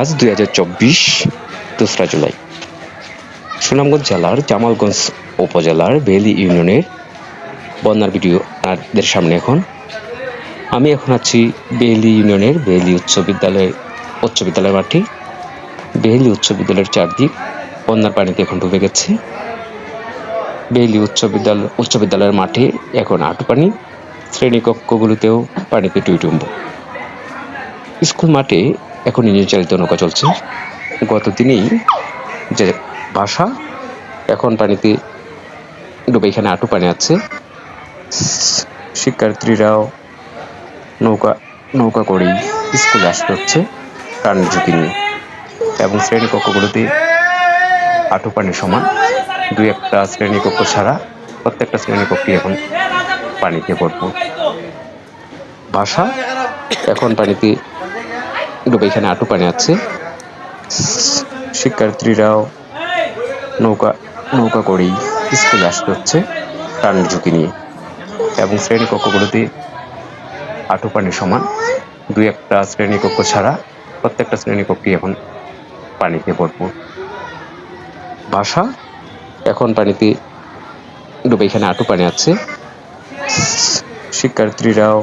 আজ দুই হাজার চব্বিশ, দোসরা জুলাই। সুনামগঞ্জ জেলার জামালগঞ্জ উপজেলার বেলি ইউনিয়নের বন্যার ভিডিও আপনাদের সামনে এখন। আমি এখন আছি বেলি ইউনিয়নের বেলি উচ্চ বিদ্যালয় উচ্চ বিদ্যালয় মাঠে। বেলি উচ্চ বিদ্যালয়ের চারদিক বন্যার পানিতে এখন ডুবে গেছে। বেলি উচ্চ বিদ্যালয়, উচ্চ বিদ্যালয়ের মাঠে এখন আটু পানি শ্রেণীকক্ষগুলোতেও পানিতে টুইটুম্ব। স্কুল মাঠে এখন ইঞ্জিন চালিত নৌকা চলছে। গত দিনেই যে বাসা, এখন পানিতে ডুবে এখানে আটু পানি আছে। শিক্ষার্থীরাও নৌকা নৌকা করেই স্কুলে আসতে হচ্ছে প্রাণের ঝুঁকি নিয়ে। এবং শ্রেণীকক্ষগুলোতে আটু পানির সমান। দুই একটা শ্রেণীকক্ষ ছাড়া প্রত্যেকটা শ্রেণীকক্ষে এখন পানিতে পড়ব বাসা, এখন পানিতে ডুবে এখানে আটু পানি আছে। শিক্ষার্থীরাও নৌকা নৌকা করেই স্কুলে আসতে হচ্ছে প্রাণের ঝুঁকি নিয়ে। এবং শ্রেণীকক্ষগুলোতে আটু পানি সমান। দুই একটা শ্রেণীকক্ষ ছাড়া প্রত্যেকটা শ্রেণীকক্ষে এখন পানিতে পড়ব বাসা, এখন পানিতে ডুবে এখানে আটু পানি আছে। শিক্ষার্থীরাও